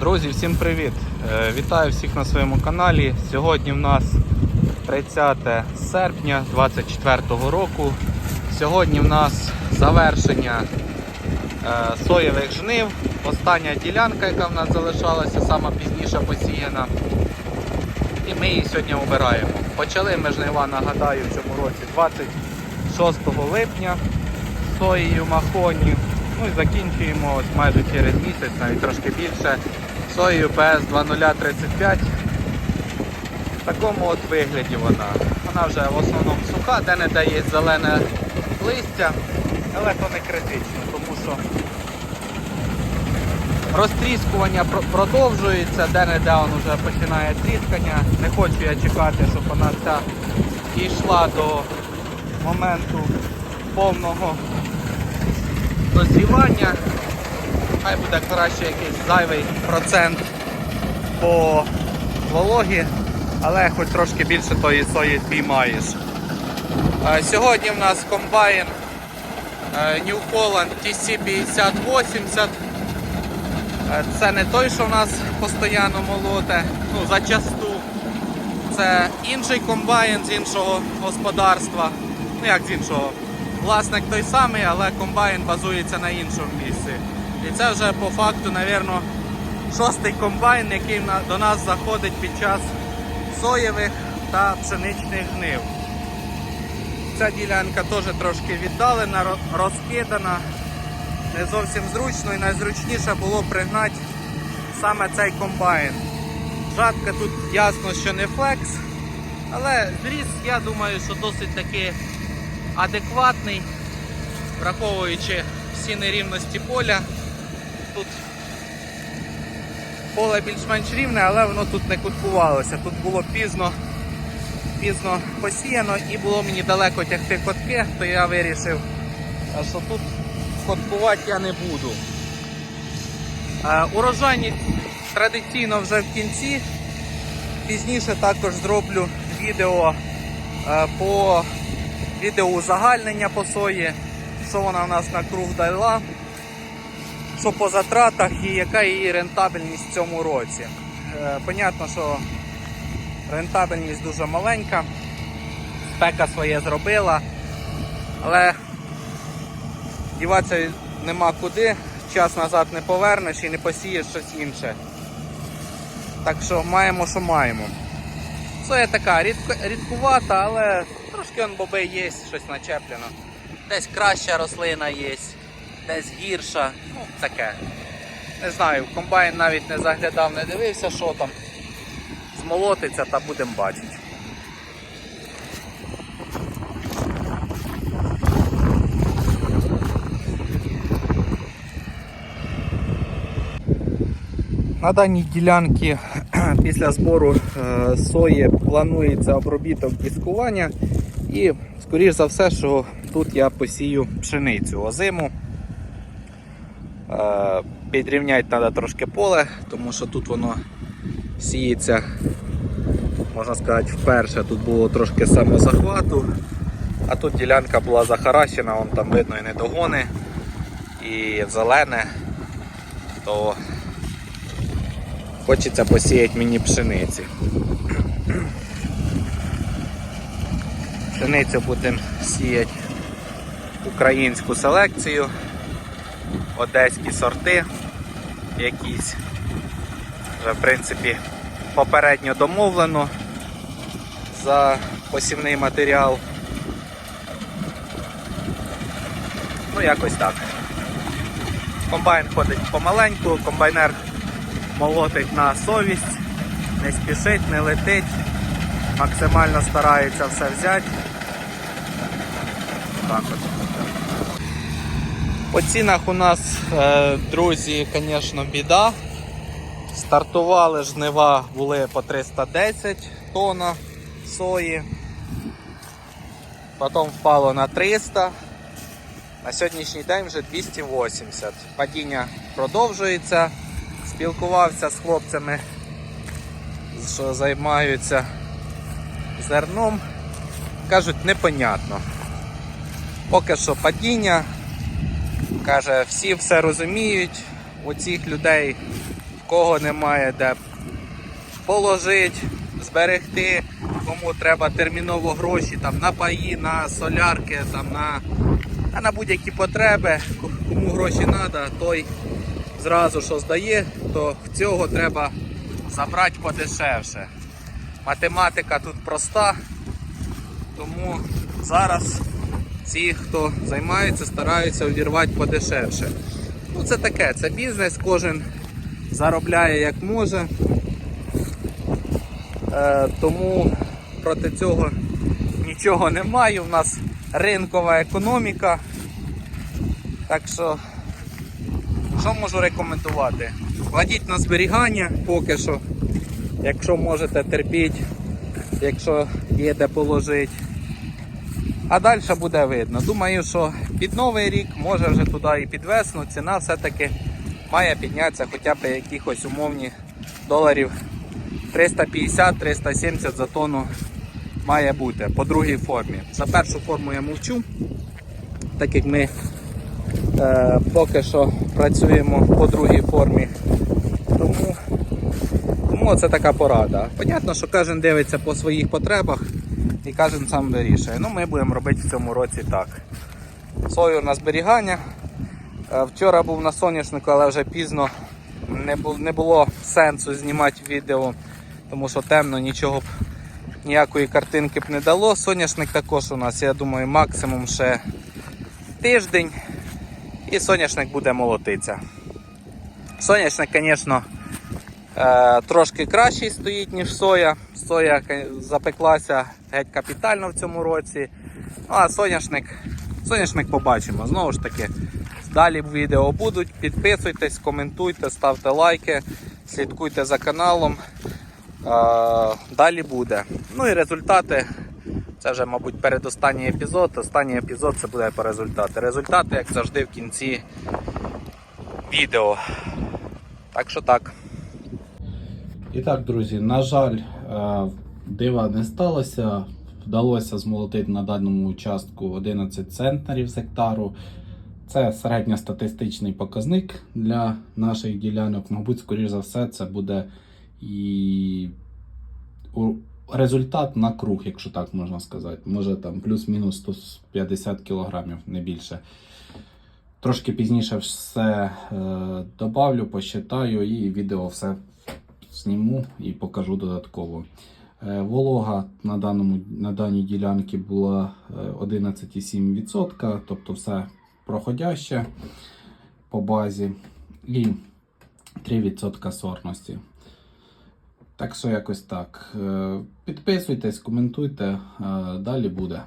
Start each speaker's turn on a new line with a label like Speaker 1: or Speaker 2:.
Speaker 1: Друзі, всім привіт! Е, Вітаю всіх на своєму каналі. Сьогодні в нас 30 серпня 2024 року. Сьогодні в нас завершення е, соєвих жнив. Остання ділянка, яка в нас залишалася, сама пізніша посіяна. І ми її сьогодні обираємо. Почали ми жнива, нагадаю, в цьому році 26 липня соєю махоні. Ну і закінчуємо ось майже через місяць, навіть трошки більше. Соєю PS 2035. В такому от вигляді вона. Вона вже в основному суха, де не дає зелене листя, але то не критично, тому що розтріскування продовжується, де-не-де воно вже починає тріскання. Не хочу я чекати, щоб вона вся дійшла до моменту повного дозрівання. Хай буде краще якийсь зайвий процент по вологі, але хоч трошки більше тої сої спіймаєш. Е, Сьогодні в нас комбайн е, New Holland TC5080. Е, Це не той, що в нас постійно молоте, ну, зачасту. Це інший комбайн з іншого господарства. Ну як з іншого? Власник той самий, але комбайн базується на іншому місці. І це вже по факту, напевно, шостий комбайн, який до нас заходить під час соєвих та пшеничних жнив. Ця ділянка теж трошки віддалена, розкидана. Не зовсім зручно і найзручніше було пригнати саме цей комбайн. Жатка тут ясно, що не флекс, але зріз, я думаю, що досить таки адекватний, враховуючи всі нерівності поля. Тут поле більш-менш рівне, але воно тут не куткувалося. Тут було пізно, пізно посіяно і було мені далеко тягти котки, то я вирішив, що тут коткувати я не буду. Е, Урожайність традиційно вже в кінці. Пізніше також зроблю відео е, по відео узагальнення по сої, що вона у нас на круг дала, що по затратах і яка її рентабельність в цьому році. Е, Понятно, що рентабельність дуже маленька, спека своє зробила, але діватися нема куди, час назад не повернеш і не посієш щось інше. Так що маємо, що маємо. Соя така рідкувата, але трошки он боби є, щось начеплено. Десь краща рослина є, десь гірша. Ну, таке. Не знаю, в комбайн навіть не заглядав, не дивився, що там. Змолотиться та будемо бачити. На даній ділянці після збору е, сої планується обробіток дискування і, скоріш за все, що тут я посію пшеницю озиму. Е, Підрівняти треба трошки поле, тому що тут воно сіється, можна сказати, вперше. Тут було трошки самозахвату, а тут ділянка була захаращена, вон там видно і недогони, і зелене, то Хочеться посіяти мені пшениці. Пшеницю будемо сіяти українську селекцію, одеські сорти якісь. Вже в принципі попередньо домовлено за посівний матеріал. Ну якось так. Комбайн ходить помаленьку, комбайнер молотить на совість, не спішить, не летить, максимально старається все взяти. По цінах у нас, е, друзі, звісно, біда. Стартували жнива, були по 310 тонн сої. Потім впало на 300. На сьогоднішній день вже 280. Падіння продовжується. Спілкувався з хлопцями, що займаються зерном. Кажуть, непонятно. Поки що падіння. Каже, всі все розуміють. У цих людей в кого немає де положити, зберегти, кому треба терміново гроші там, на паї, на солярки, там, на, а на будь-які потреби, кому гроші треба, той зразу що здає, то в цього треба забрати подешевше. Математика тут проста, тому зараз ці, хто займається, стараються увірвати подешевше. Ну це таке, це бізнес, кожен заробляє як може. Е, тому проти цього нічого немає. У нас ринкова економіка. Так що, що можу рекомендувати? Кладіть на зберігання поки що, якщо можете терпіть, якщо є де положити. А далі буде видно. Думаю, що під новий рік, може вже туди і під весну, ціна все-таки має піднятися хоча б якихось умовні доларів 350-370 за тонну має бути по другій формі. За першу форму я мовчу, так як ми е, поки що працюємо по другій формі. Тому, тому це така порада. Понятно, що кожен дивиться по своїх потребах і кожен сам вирішує. Ну, ми будемо робити в цьому році так. Сою на зберігання. Е, Вчора був на соняшнику, але вже пізно не було, сенсу знімати відео, тому що темно нічого б ніякої картинки б не дало. Соняшник також у нас, я думаю, максимум ще тиждень і соняшник буде молотитися. Соняшник, звісно, трошки кращий стоїть, ніж соя. Соя запеклася геть капітально в цьому році. Ну, а соняшник, соняшник побачимо. Знову ж таки, далі відео будуть. Підписуйтесь, коментуйте, ставте лайки, слідкуйте за каналом. Е, Далі буде. Ну і результати. Це вже, мабуть, передостанній епізод. Останній епізод це буде по результати. Результати, як завжди, в кінці відео. Так що так.
Speaker 2: І так, друзі, на жаль, е, дива не сталося. Вдалося змолотити на даному участку 11 центнерів з гектару. Це середньостатистичний показник для наших ділянок. Мабуть, скоріш за все, це буде і результат на круг, якщо так можна сказати. Може там плюс-мінус 150 кілограмів, не більше. Трошки пізніше все е, добавлю, посчитаю і відео все зніму і покажу додатково. Е, Волога на, даному, на даній ділянці була е, 11,7%, тобто все проходяще по базі і 3% сорності. Так що якось так. Е, Підписуйтесь, коментуйте, е, далі буде.